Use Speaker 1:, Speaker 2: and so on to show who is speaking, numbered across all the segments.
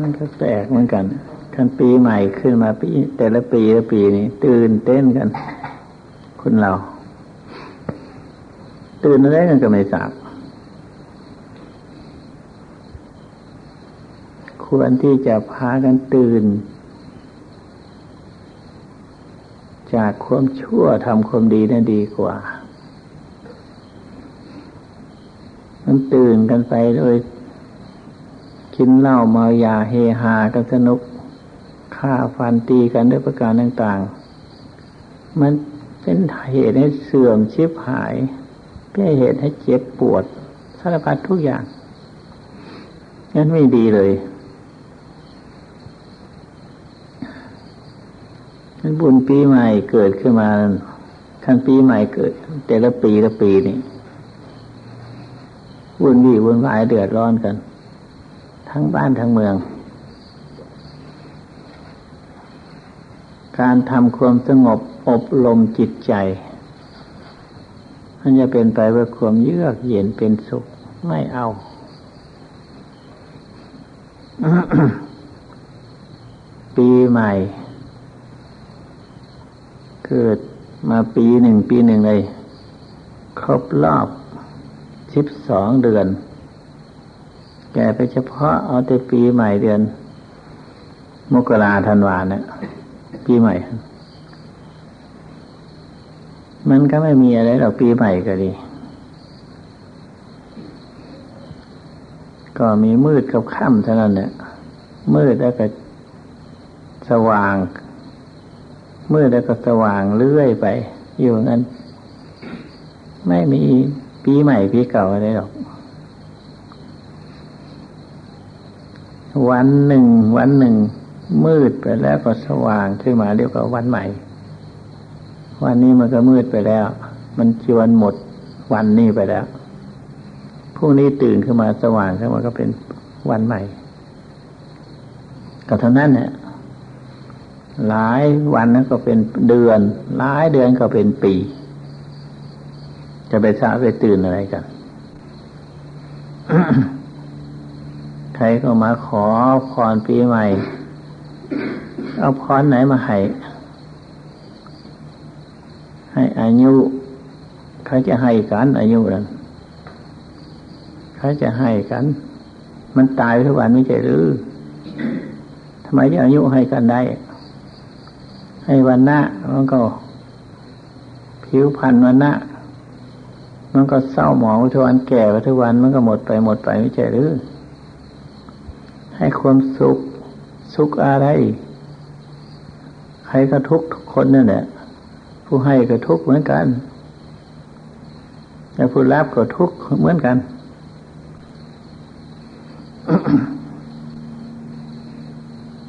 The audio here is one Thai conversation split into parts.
Speaker 1: มันก็แปลกเหมือนกันคันปีใหม่ขึ้นมาปี แต่ละปีละปีนี้ตื่นเต้นกันคนเรา ตื่นอะไรกันก็ไม่ทราบควรที่จะพากันตื่น จากความชั่วทำความดีนั่นดีกว่า มันตื่นกันไปโดย กินเหล้าเมายาเฮฮากันสนุกฆ่าฟันตีกันด้วยประการต่างๆ มันเป็นเหตุให้เสื่อมชิบหาย เป็นเหตุให้เจ็บปวดสารพัดทุกอย่างนั้นไม่ดีเลยนั้นบุญปีใหม่เกิดขึ้นมาขันปีใหม่เกิด แต่ละปีละปีนี่วุ่นวี่วุ่นวายเดือดร้อนกัน ทั้งบ้านทั้งเมือง การทำความสงบอบรมจิตใจมันจะเป็นไปเพื่อความเยือกเย็นเป็นสุขไม่เอา ปีใหม่ เกิดมาปีหนึ่งปีหนึ่งเลย ครบรอบสิบสองเดือน แก่ไปเฉพาะเอาแต่ปีใหม่เดือน มกราธันวาเนะี่ยปีใหม่ มันก็ไม่มีอะไรหรอกปีใหม่ก็ดี ก็มีมืดกับค่ำเท่านั้นเนี่ยมืดแล้วก็สว่าง มืดแล้วก็สว่างเรื่อยไป อยู่งั้น ไม่มีปีใหม่ปีเก่าอะไรหรอก วันหนึ่ง วันหนึ่ง มืดไปแล้วก็สว่างขึ้นมาเรียกว่าวันใหม่ วันนี้มันก็มืดไปแล้ว มันจวนหมดวันนี้ไปแล้วพรุ่งนี้ตื่นขึ้นมาสว่างขึ้นมาก็เป็นวันใหม่ก็เท่านั้นเนี่ยหลายวันนั้นก็เป็นเดือน หลายเดือนก็เป็นปี จะไปทราไปตื่นอะไรกัน ใครก็มาขอพรปีใหม่ เอาพรไหนมาให้ ให้อายุเขาจะให้กันอายุนั้นเขาจะให้กัน มันตายทุกวันไม่ใช่หรือทำไมจะอายุให้กันได้ ให้วันหน้ามันก็ ผิวพรรณวันหน้ามันก็เศร้าหมองทุกวันแก่ทุกวันมันก็หมดไปหมดไปไม่ใช่หรือ ให้ความสุข สุขอะไร ใครก็ทุกทุกคนนั่นแหละ ผู้ให้ก็ทุกเหมือนกันแต่ผู้รับก็ทุกเหมือนกัน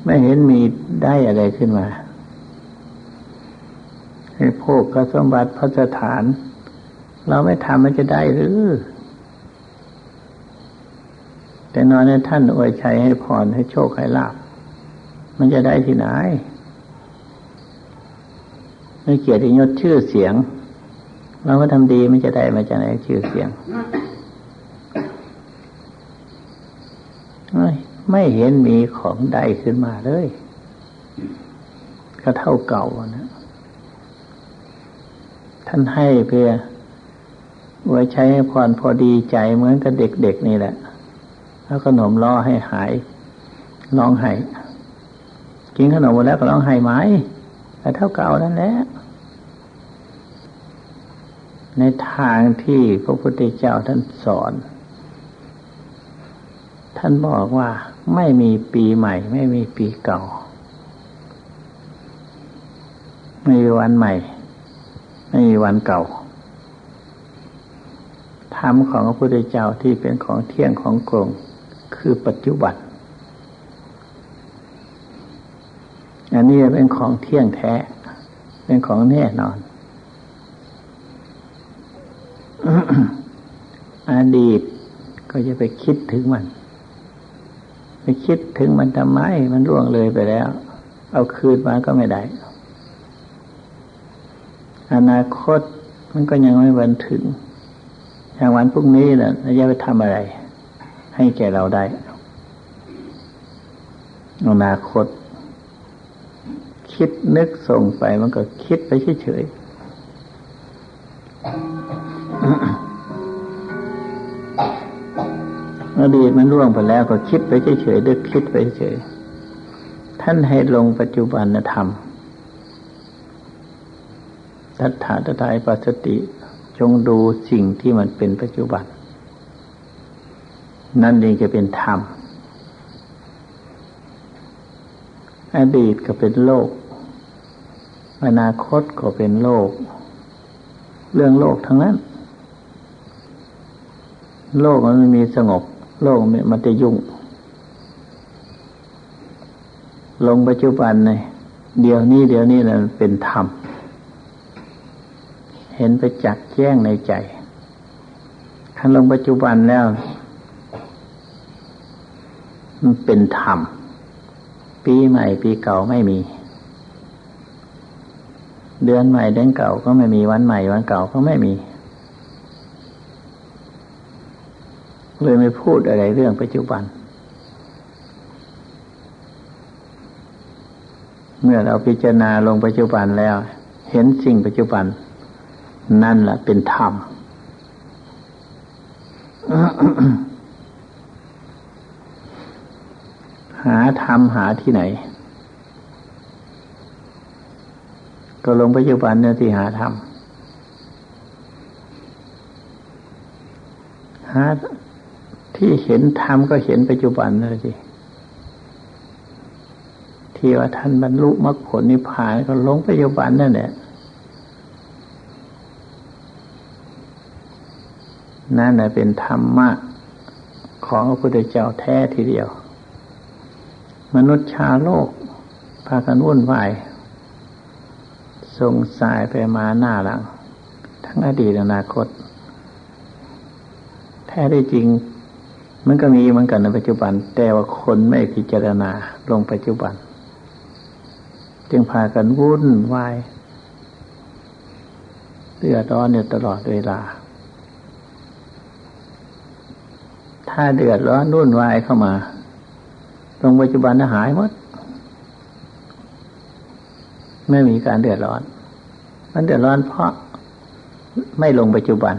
Speaker 1: ไม่เห็นมีได้อะไรขึ้นมา ให้พวกกสมบัติพระสถาน เราไม่ทำมันจะได้หรือ แต่นอนในท่านอวยชัยให้พรให้โชคให้ลาบมันจะได้ที่ไหนไม่เกียรติยศชื่อเสียงเราก็ทำดีมันจะได้มาจากไหนชื่อเสียงไม่เห็นมีของได้ขึ้นมาเลยก็เท่าเก่านะ ท่านให้เพื่อไว้ใช้ให้พรพอดีใจเหมือนกับเด็กๆนี่แหละ แล้วขนมล่อให้หายร้องไห้กินขนมหมดแล้วก็ร้องไห้ไหมแต่เท่าเก่านั่นแหละในทางที่พระพุทธเจ้าท่านสอน ท่านบอกว่าไม่มีปีใหม่ ไม่มีปีเก่า ไม่มีวันใหม่ ไม่มีวันเก่าธรรมของพระพุทธเจ้าที่เป็นของเที่ยงของกรง คือปัจจุบัน อันนี้เป็นของเที่ยงแท้ เป็นของแน่นอน อดีตก็จะไปคิดถึงมัน ไปคิดถึงมันทำไม มันร่วงเลยไปแล้ว เอาคืนมาก็ไม่ได้ อนาคตมันก็ยังไม่วันถึง อย่างวันพรุ่งนี้นะ่ะจะไปทำอะไร ให้แก่เราได้อนาคต คิดนึกส่งไปมันก็คิดไปเฉยๆอดีตมันล่วงไปแล้วก็คิดไปเฉยๆดึกคิดไปเฉยท่านให้ลงปัจจุบันธรรมทัฏฐาตถายปัสสติ จงดูสิ่งที่มันเป็นปัจจุบัน นั่นเองจะเป็นธรรม อดีตก็เป็นโลก อนาคตก็เป็นโลก เรื่องโลกทั้งนั้น โลกมันไม่มีสงบ โลกมันจะยุ่ง ลงปัจจุบันในเดี๋ยวนี้ เดี๋ยวนี้นะเป็นธรรม เห็นไปจักแจ้งในใจคันลงปัจจุบันแล้ว มันเป็นธรรม ปีใหม่ปีเก่าไม่มี เดือนใหม่เดือนเก่าก็ไม่มีวันใหม่วันเก่าก็ไม่มีเลยไม่พูดอะไรเรื่องปัจจุบัน เมื่อเราพิจารณาลงปัจจุบันแล้ว เห็นสิ่งปัจจุบัน นั่นแหละเป็นธรรม หาธรรมหาที่ไหน ก็ลงปัจจุบันเนี่ยที่หาธรรมหาที่เห็นธรรมก็เห็นปัจจุบันนั่นสิที่ว่าท่านบรรลุมรรคผลนิพพานก็ลงปัจจุบันนั่นแหละนั่นแหละเป็นธรรมะของพระพุทธเจ้าแท้ทีเดียว มนุษย์ชาโลก พากันวุ่นวายสงสายไปมาหน้าหลัง ทั้งอดีตอนาคต แท้ได้จริง มันก็มีเหมือนกันในปัจจุบัน แต่ว่าคนไม่พิจารณาลงปัจจุบัน จึงพากันวุ่นวายเดือดร้อนอยู่ตลอดเวลา ถ้าเดือดร้อนนุ่นวายเข้ามา ตรงปัจจุบันหายหมด ไม่มีการเดือดร้อน มันเดือดร้อนเพราะไม่ลงปัจจุบัน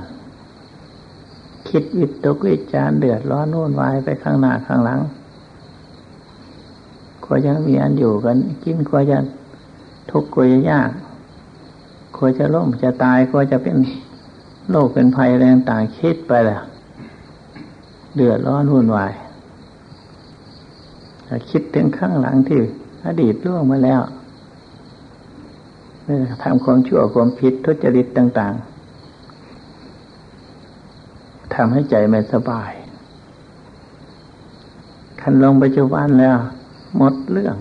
Speaker 1: คิดวิตกวิจารเดือดร้อนนุ่นวายไปข้างหน้าข้างหลังกลัวจะมีอันอยู่กันกินกลัวจะทุกข์กลัวจะยากกลัวจะล้มจะตายกลัวจะเป็นโรคเป็นภัยอะไรต่างคิดไปแหละเดือดร้อนวุ่นวาย คิดถึงข้างหลังที่อดีตล่วงมาแล้วทำความชั่วความผิดทุจริตต่าง ๆทำให้ใจไม่สบาย คันลงปัจจุบันแล้ว หมดเรื่อง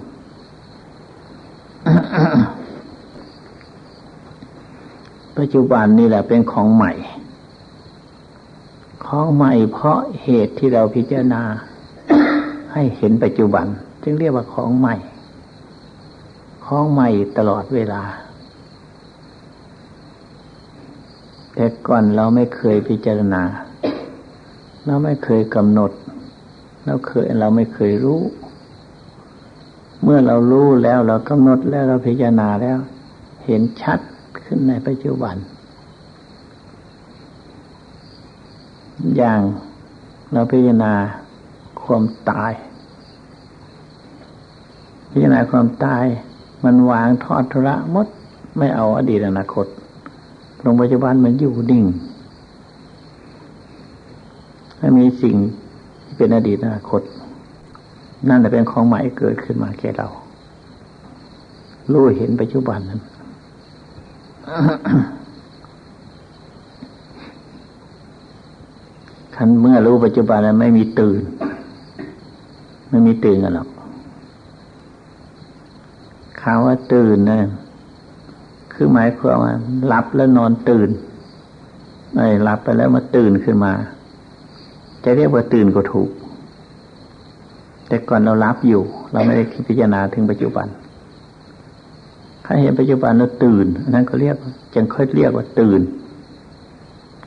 Speaker 1: ปัจจุบันนี่แหละเป็นของใหม่ ของใหม่เพราะเหตุที่เราพิจารณา ให้เห็นปัจจุบัน จึงเรียกว่าของใหม่ ของใหม่ตลอดเวลา แต่ก่อนเราไม่เคยพิจารณา เราไม่เคยกำหนด เราเคยเราไม่เคยรู้ เมื่อเรารู้แล้วเรากำหนดแล้วเราพิจารณาแล้ว เห็นชัดขึ้นในปัจจุบัน อย่างเราพิจารณาความตาย พิจารณาความตาย มันวางทอดทุระมด ไม่เอาอดีตอนาคตลงปัจจุบันมันอยู่ดิ่งไม่มีสิ่งที่เป็นอดีตอนาคต นั่นจะเป็นของใหม่เกิดขึ้นมาแก่เรารู้เห็นปัจจุบันนั้นคันเมื่อรู้ปัจจุบันแล้วไม่มีตื่น ไม่มีตื่นกันหรอก คำว่าตื่นนะคือหมายความว่าหลับแล้วนอนตื่นไอ้หลับไปแล้วมาตื่นขึ้นมา จะเรียกว่าตื่นก็ถูก แต่ก่อนเรารับอยู่ เราไม่ได้คิดพิจารณาถึงปัจจุบัน ถ้าเห็นปัจจุบันเราตื่นนั้นก็เรียกจึงค่อยเรียกว่าตื่น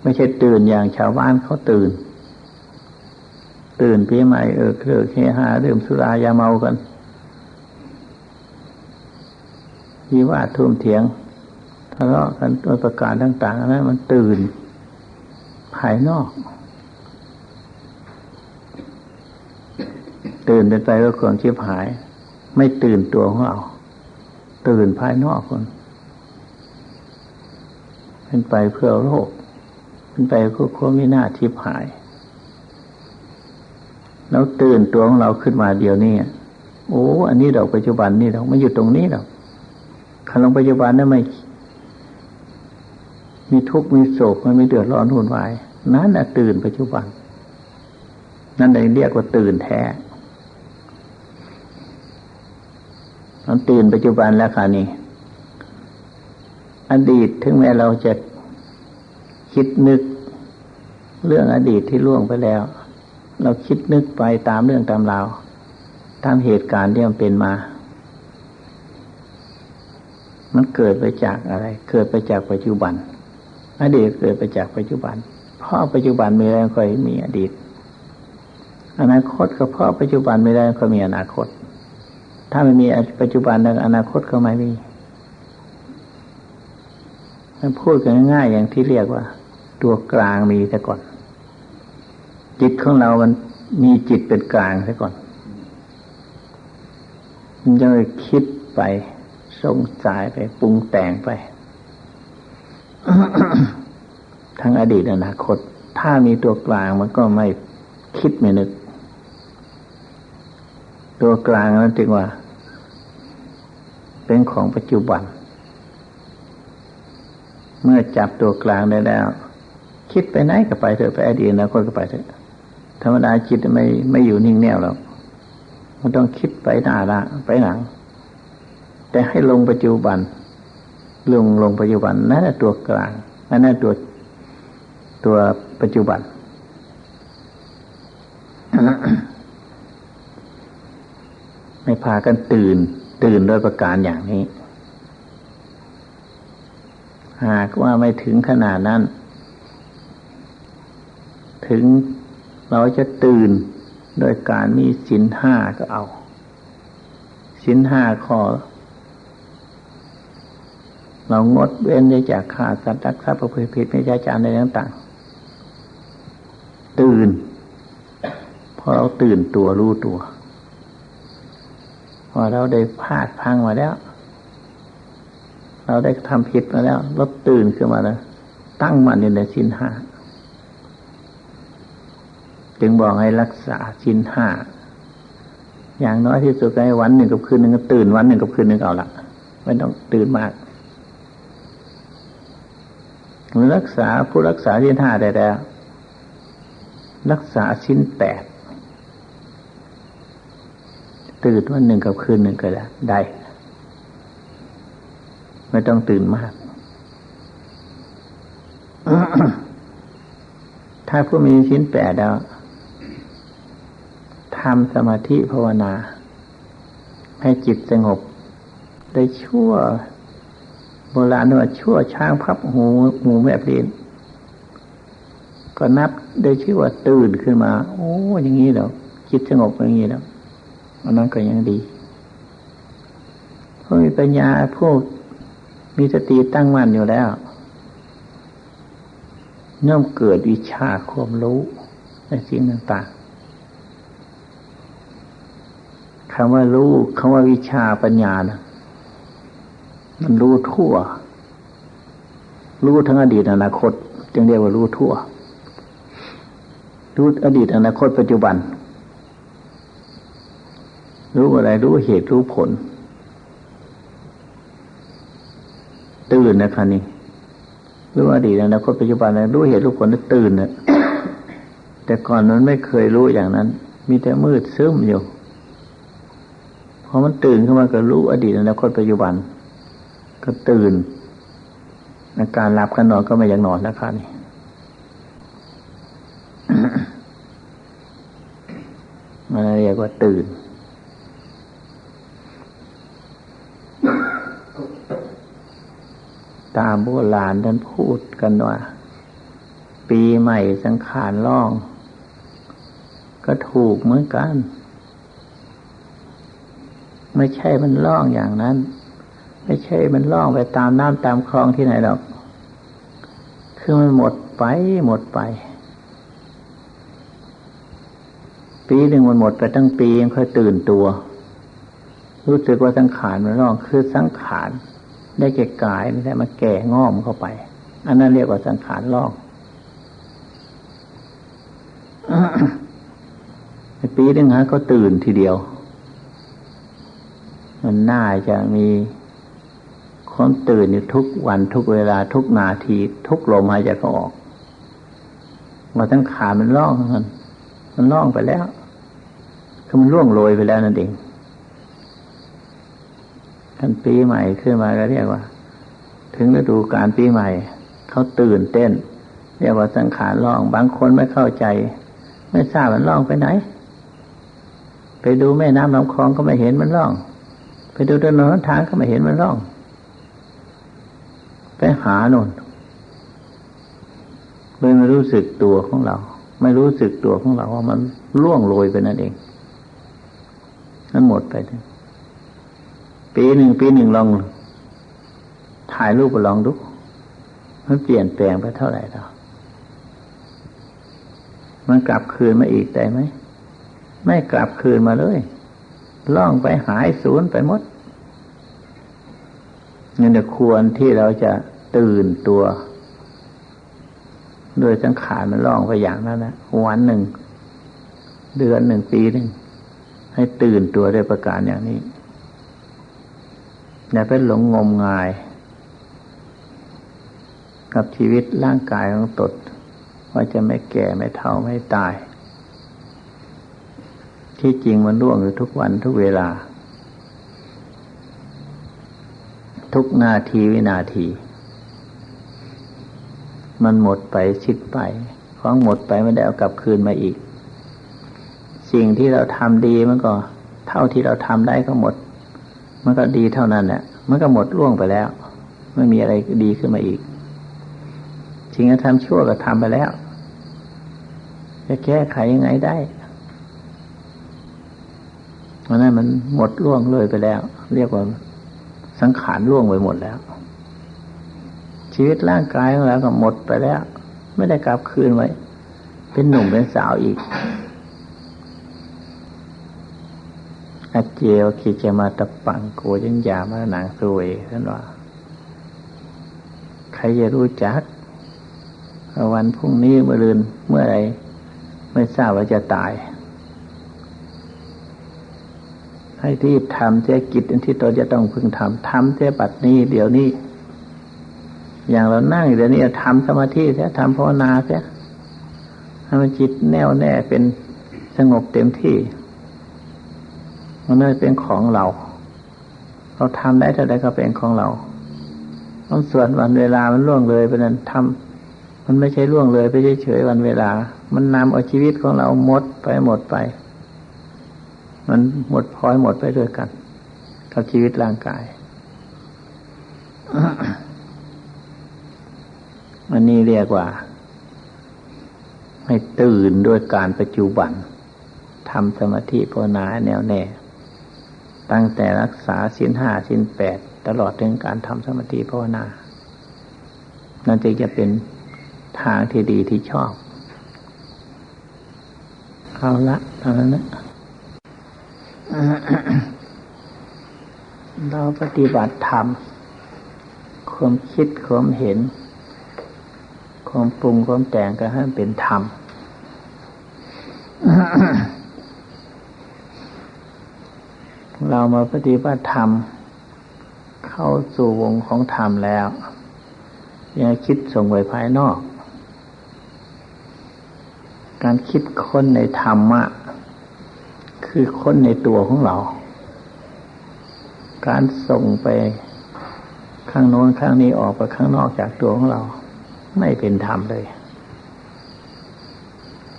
Speaker 1: ไม่ใช่ตื่นอย่างชาวบ้านเขาตื่น ตื่นปีใหม่เออเครือเฮฮาดื่มสุรายาเมากัน วิวาททุ่มเถียงทะเลาะกันโดยประการต่างๆนั้นมันตื่น ภายนอก ตื่นเป็นไปก็ความชิบหาย ไม่ตื่นตัวของเราตื่นภายนอกคนเป็นไปเพื่อโลกเป็นไปเพื่อความวินาศชิบหาย แล้วตื่นตัวของเราขึ้นมาเดียวนี้โอ้ อันนี้เราปัจจุบันนี่เราไม่อยู่ตรงนี้หรอก ขันลงปัจจุบันนั้นไม่มีทุกข์มีโศกมันไม่เดือดร้อนหุ่นวายนั่นแหะตื่นปัจจุบัน นั่นเรียกว่าตื่นแท้มันตื่นปัจจุบันแล้วค่ะนี่อดีตถึงแม้เราจะคิดนึก เรื่องอดีตที่ล่วงไปแล้ว เราคิดนึกไปตามเรื่องตามราวตามเหตุการณ์ที่มันเป็นมา มันเกิดไปจากอะไร เกิดไปจากปัจจุบัน อดีตเกิดไปจากปัจจุบัน เพราะปัจจุบันไม่ได้ค่อยมีอดีต อนาคตก็เพราะปัจจุบันไม่ได้ก็มีอนาคต ถ้าไม่มีปัจจุบันแล้วอนาคตก็ไม่มีมันพูดกันง่ายๆอย่างที่เรียกว่า ตัวกลางมีแต่ก่อน จิตของเรามันมีจิตเป็นกลางซะก่อน มันจะคิดไป สงสัยไปปรุงแต่งไป ทั้งอดีตอนาคต ถ้ามีตัวกลางมันก็ไม่คิดไม่นึก ตัวกลางนั้นจึงว่า เป็นของปัจจุบัน เมื่อจับตัวกลางได้แล้ว คิดไปไหนก็ไปเถอะไปอดีตอนาคตก็ไปเถอะธรรมดาจิตไม่ไม่อยู่นิ่งแน่วหรอกมันต้องคิดไปหน้าละไปหลัง แต่ให้ลงปัจจุบัน ลงลงปัจจุบันนั่นแหละตัวกลางนั่นแหละตัวตัวปัจจุบันไม่พากันตื่น ตื่นโดยประการอย่างนี้ หากว่าไม่ถึงขนาดนั้น ถึงเราจะตื่นโดยการมีสินห้าก็เอาสินห้าข้อ เรางดเว้นได้จากขาดสัตว์รักทรัพย์ประพฤติผิดไม่ใช่จานใดต่างๆ ตื่นพอเราตื่นตัวรู้ตัว พอเราได้พลาดพังมาแล้ว เราได้ทำผิดมาแล้วเราตื่นขึ้นมาแล้วตั้งมันอยู่ในสินห้าจึงบอกให้รักษาชิ้นห้าอย่างน้อยที่สุดในวันหนึ่งกับคืนหนึ่งก็ตื่นวันหนึ่งกับคืนหนึ่งเอาละไม่ต้องตื่นมาก รักษาผู้รักษาชิ้นห้าได้แล้ว รักษาชิ้นแปดตื่นวันหนึ่งกับคืนหนึ่งก็ได้ได้ ไม่ต้องตื่นมาก ถ้าผู้มีชิ้นแปดแล้วทำสมาธิภาวนา ให้จิตสงบ ได้ชั่ว โบราณว่าชั่วช้างพับหูหูแบบดินก็นับได้ชื่อว่าตื่นขึ้นมา โอ้อย่างนี้แล้วจิตสงบอย่างนี้แล้วอันนั้นก็ยังดีผู้มีปัญญาผู้มีสติตั้งมั่นอยู่แล้วย่อมเกิดวิชาความรู้ในสิ่งต่างคำว่ารู้คำว่าวิชาปัญญานะ มันรู้ทั่ว รู้ทั้งอดีตอนาคต จึงเรียกว่ารู้ทั่ว รู้อดีตอนาคตปัจจุบัน รู้อะไรรู้เหตุรู้ผล ตื่นนะครับนี่รู้อดีตอนาคตปัจจุบันรู้เหตุรู้ผลตื่นนะแต่ก่อนนั้นไม่เคยรู้อย่างนั้น มีแต่มืดซึมอยู่พอมันตื่นขึ้นมาก็รู้อดีตอนาคตปัจจุบัน ก็ตื่นอาการหลับกันนอนก็ไม่อยากนอนแล้วครับนี่มันเรียกว่าตื่น ตามโบราณท่านพูดกันว่า ปีใหม่สังขารล่อง ก็ถูกเหมือนกัน ไม่ใช่มันล่องอย่างนั้น ไม่ใช่มันล่องไปตามน้ำตามคลองที่ไหนหรอก คือมันหมดไปหมดไป ปีหนึ่งมันหมดไปตั้งปียังค่อยตื่นตัว รู้สึกว่าสังขารมันล่องคือสังขารได้แก่กายนี่แหละมันแก่งอมเข้าไป อันนั้นเรียกว่าสังขารล่องปีหนึ่งฮะก็ตื่นทีเดียว มันน่าจะมี ความตื่นอยู่ทุกวันทุกเวลาทุกนาที ทุกลมหายใจก็ออกมาทั้งขามันล่องมันมันล่องไปแล้วคือมันล่วงโรยไปแล้วนั่นเองท่านปีใหม่ขึ้นมาก็เรียกว่า ถึงฤดูการปีใหม่ เขาตื่นเต้น เรียกว่าสังขารล่อง บางคนไม่เข้าใจ ไม่ทราบมันล่องไปไหน ไปดูแม่น้ำลำคลองก็ไม่เห็นมันล่อง ไปดูถนนทางก็ไม่เห็นมันล่อง ไปหาโน่นไม่รู้สึกตัวของเรา ไม่รู้สึกตัวของเราว่ามันล่วงโรยไปนั่นเองนั่นหมดไปปีหนึ่งปีหนึ่งลอง ถ่ายรูปไปลองดูมันเปลี่ยนแปลงไปเท่าไหร่แล้วมันกลับคืนมาอีกได้ไหม ไม่กลับคืนมาเลย ล่องไปหายศูนย์ไปหมด นี่นควรที่เราจะตื่นตัวโดยสังขารมันล่องไปอย่างนั้นนะวันหนึ่ง เดือนหนึ่งปีหนึ่งให้ตื่นตัวด้วยประการอย่างนี้อย่าไปหลงงมงาย กับชีวิตร่างกายของตนว่าจะไม่แก่ไม่เท่าไม่ตาย ที่จริงมันร่วงอยู่ทุกวันทุกเวลา ทุกนาทีวินาที มันหมดไปชิดไป ของหมดไปไม่ได้เอากลับคืนมาอีก สิ่งที่เราทำดีมันก็ เท่าที่เราทำได้ก็หมด มันก็ดีเท่านั้นแหละมันก็หมดล่วงไปแล้ว ไม่มีอะไรดีขึ้นมาอีกสิ่งที่ทำชั่วก็ทำไปแล้ว จะแก้ไขยังไงได้เพราะนั้นมันหมดล่วงเลยไปแล้ว เรียกว่า สังขารล่วงไปหมดแล้ว ชีวิตร่างกายของเราก็หมดไปแล้ว ไม่ได้กลับคืนไว้ เป็นหนุ่มเป็นสาวอีกอาเจียวขีเจมาตะปังโกยังยามาหนังสวยท่านว่า ใครจะรู้จัก วันพรุ่งนี้เมื่อรืนเมื่อไรไม่ทราบว่าจะตาย ให้รีบทำเจ้กิจที่ตนจะต้องพึงทำทำเจ้บัดนี้ เดี๋ยวนี้ อย่างเรานั่งเดี๋ยวนี้ทำสมาธิเสียทำภาวนาเสียให้มันจิตแน่วแน่เป็นสงบเต็มที่ มันไม่เป็นของเรา เราทำได้เท่าใดก็เป็นของเราต้องส่วนวันเวลามันล่วงเลยไปนั้นทำมันไม่ใช่ล่วงเลยไปเฉยๆวันเวลา มันนำเอาชีวิตของเราหมดไปหมดไป มันหมดพลอยหมดไปด้วยกันกับชีวิตร่างกายอันนี้เรียกว่า ให้ตื่นด้วยการปัจจุบันทำสมาธิภาวนาแน่วแน่ ตั้งแต่รักษาสินห้าสินแปดตลอดถึงการทำสมาธิภาวนา นั่นจึงจะเป็นทางที่ดีที่ชอบ เอาละเท่านั้นนะ เราปฏิบัติธรรม ความคิดความเห็น ความปรุงความแต่งก็ให้เป็นธรรม เรามาปฏิบัติธรรม เข้าสู่วงของธรรมแล้ว อย่าคิดส่งไว้ภายนอก การคิดค้นในธรรมะ คือค้นในตัวของเรา การส่งไปข้างโน้นข้างนี้ออกไปข้างนอกจากตัวของเรา ไม่เป็นธรรมเลย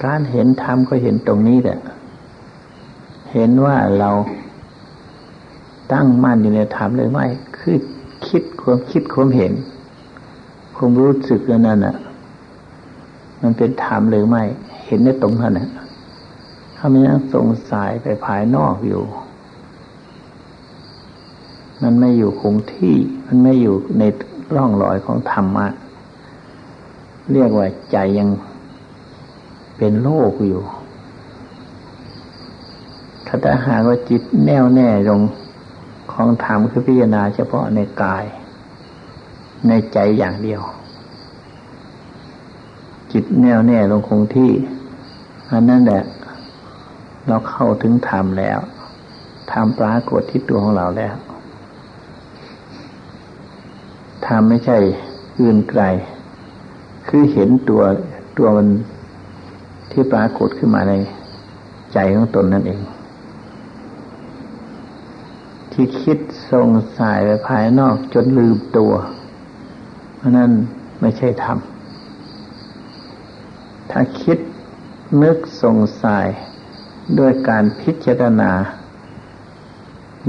Speaker 1: การเห็นธรรมก็เห็นตรงนี้แหละ เห็นว่าเราตั้งมั่นอยู่ในธรรมเลยไม่คือคิดความคิดความเห็นความรู้สึกนั่นน่ะ มันเป็นธรรมหรือไม่ เห็นในตรงนั้นน่ะ ถ้ามันยังสงสัยไปภายนอกอยู่ มันไม่อยู่คงที่ มันไม่อยู่ในร่องรอยของธรรมะ เรียกว่าใจยังเป็นโลกอยู่ ถ้าหากว่าจิตแน่วแน่ลงของธรรมคือพิจารณาเฉพาะในกาย ในใจอย่างเดียว จิตแน่วแน่ลงคงที่ อันนั้นแหละ เราเข้าถึงธรรมแล้วธรรมปรากฏที่ตัวของเราแล้วธรรมไม่ใช่อื่นไกล คือเห็นตัวตัวมันที่ปรากฏขึ้นมาในใจของตนนั่นเอง ที่คิดส่งสายไปภายนอกจนลืมตัว เพราะนั้นไม่ใช่ธรรม ถ้าคิดนึกส่งสาย ด้วยการพิจารณา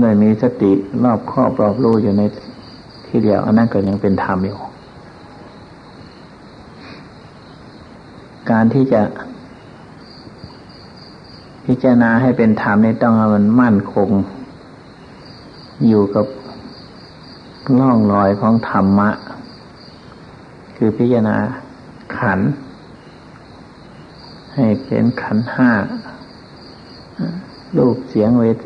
Speaker 1: โดยมีสติรอบครอบรอบรู้อยู่ในที่เดียว อันนั้นก็ยังเป็นธรรมอยู่ การที่จะพิจารณาให้เป็นธรรมนี่ต้องมันมั่นคง อยู่กับล่องรอยของธรรมะ คือพิจารณาขัน ให้เป็นขันห้า รูปเสียงเวท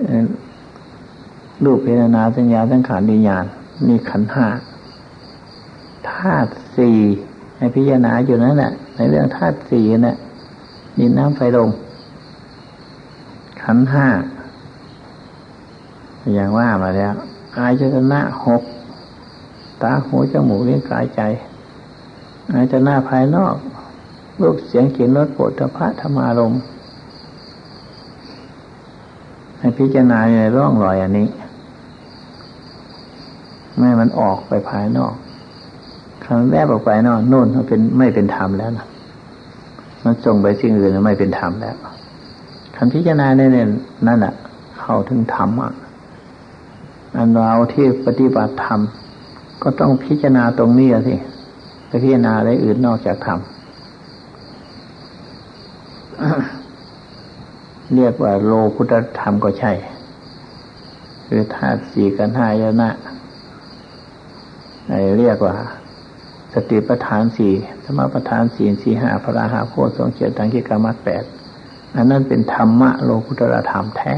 Speaker 1: รูปเพจนาสัญญาสังขารวิญญาณนี่ขันห้าธาตุสี่ให้พิจารณาอยู่นั่นแหละในเรื่องธาตุสี่น่ะดินน้ำไฟลมขันห้าอย่างว่ามาแล้วอายจตนะหกตาหูจมูกเลี้ยงกายใจอายจตนะภายนอกรูปเสียงกลิ่นรสโผฏฐะธรรมารม ให้พิจารณาในร่องรอยอันนี้ ไม่มันออกไปภายนอกคำแวบออกไปนอกโน่นมันเป็นไม่เป็นธรรมแล้วนะมันส่งไปสิ่งอื่นไม่เป็นธรรมแล้วคำพิจารณาในนั่นอะ เข้าถึงธรรมอะอันเราที่ปฏิบัติธรรมก็ต้องพิจารณาตรงนี้สิไปพิจารณาอะไรอื่นนอกจากธรรม เรียกว่าโลกุตธรรมก็ใช่ คือธาตุสี่กันห้ายนะเรียกว่า สติปัฏฐานสี่สมาปัฏฐานสี่สี่ห้าพระราหาโพสงเจตังกิกามัดแปดอันนั้นเป็นธรรมะโลกุตรธรรมแท้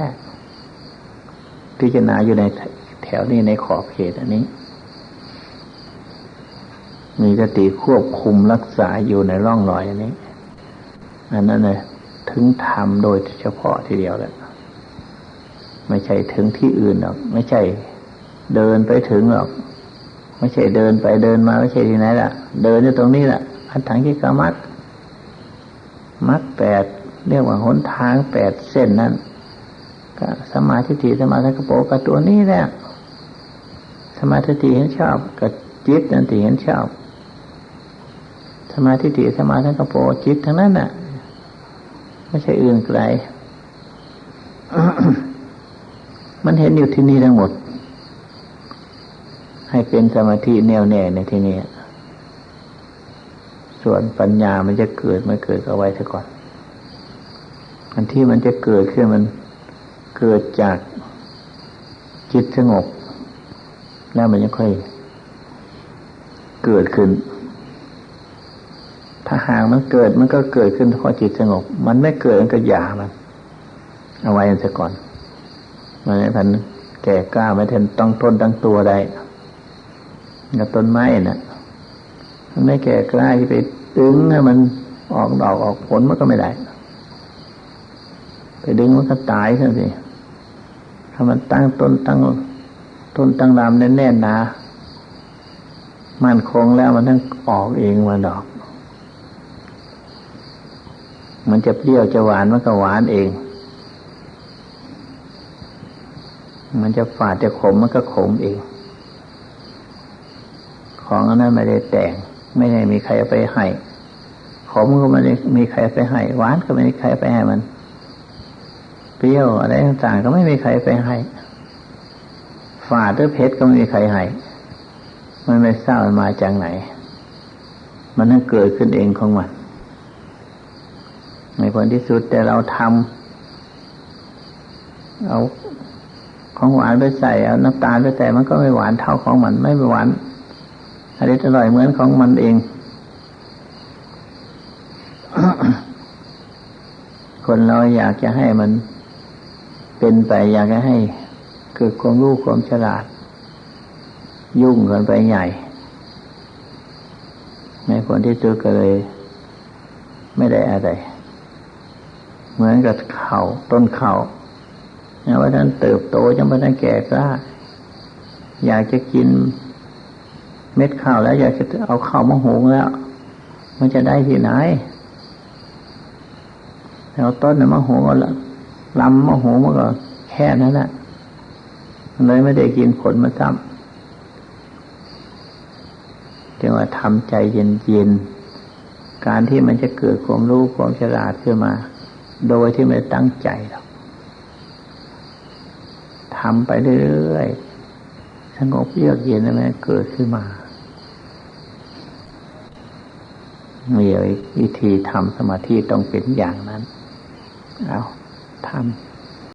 Speaker 1: พิจารณาอยู่ในแถวนี้ในขอบเขตอันนี้ มีสติควบคุมรักษาอยู่ในร่องรอยอันนี้ อันนั้นเลย ถึงทำโดยเฉพาะทีเดียวแหละไม่ใช่ถึงที่อื่นหรอก ไม่ใช่เดินไปถึงหรอก ไม่ใช่เดินไปเดินมาไม่ใช่ที่ไหนล่ะ เดินอยู่ตรงนี้แหละอันถังกิกามัดมัดแปดเรียกว่าหนทางแปดเส้นนั้นก็สมาธิิสมาธิกโปกับตัวนี้แหละสมาธิเห็นชอบกับจิตนั่นที่เห็นชอบ สมาธิิสมาธิกโปจิตทั้งนั้นน่ะ ไม่ใช่อื่นไกล มันเห็นอยู่ที่นี่ทั้งหมด ให้เป็นสมาธิแน่วแน่ในที่นี้ ส่วนปัญญามันจะเกิดไม่เกิดเอาไว้ซะก่อน อันที่มันจะเกิดขึ้นมันเกิดจากจิตสงบ แล้วมันยังค่อยเกิดขึ้น ถ้าหากมันเกิดมันก็เกิดขึ้นเพราะจิตสงบ มันไม่เกิดมันก็หยามัน เอาไว้ซะก่อนมันไม่พันแก่กล้าไม่ทันต้องทนตั้งตัวได้กับต้นไม้น่ะมันไม่แก่กล้าที่ไปดึงให้มันออกดอกออกผลมันก็ไม่ได้ ไปดึงมันก็ตายซะสิถ้ามันตั้งต้นตั้งต้นตั้งรามแน่นๆนะ มันคงแล้วมันต้องออกเองมาดอก มันจะเปรี้ยวจะหวานมันก็หวานเอง มันจะฝาดจะขมมันก็ขมเอง ของอันนั้นไม่ได้แต่ง ไม่ได้มีใครไปให้ขมก็ไม่ได้มีใครไปให้ หวานก็ไม่มีใครไปให้มัน เปรี้ยวอะไรต่างๆก็ไม่มีใครไปให้ฝาดหรือเพชรก็ไม่มีใครให้ มันไม่ทราบมันมาจากไหน มันนั่งเกิดขึ้นเองของมัน ในผลที่สุดแต่เราทำเอาของหวานไปใส่เอาน้ำตาลไปใส่มันก็ไม่หวานเท่าของมันไม่หวานอร่อยอร่อยเหมือนของมันเอง คนเราอยากจะให้มันเป็นไป อยากจะให้เกิดความรู้ความฉลาด ยุ่งกันไปใหญ่ ในผลที่สุดก็เลย ไม่ได้อะไร เหมือนกับเขาต้นเขาเนี่ยว่าท่านเติบโตจนมาท่านแก่กล้า อยากจะกินเม็ดข้าวแล้ว อยากจะเอาข้าวมาหุงแล้ว มันจะได้ที่ไหนเอาต้นมะหุงก็ลำมะหุงมันก็แค่นั้นแหละเลยไม่ได้กินผลมาซ้ำจึงว่าทำใจเย็นๆการที่มันจะเกิดความรู้ความฉลาดขึ้นมา โดยที่ไม่ตั้งใจหรอกทำไปเรื่อยๆสงบเยือกเย็นนะแม่เกิดขึ้นมา มีวิธีทำสมาธิต้องเป็นอย่างนั้น เอาทำ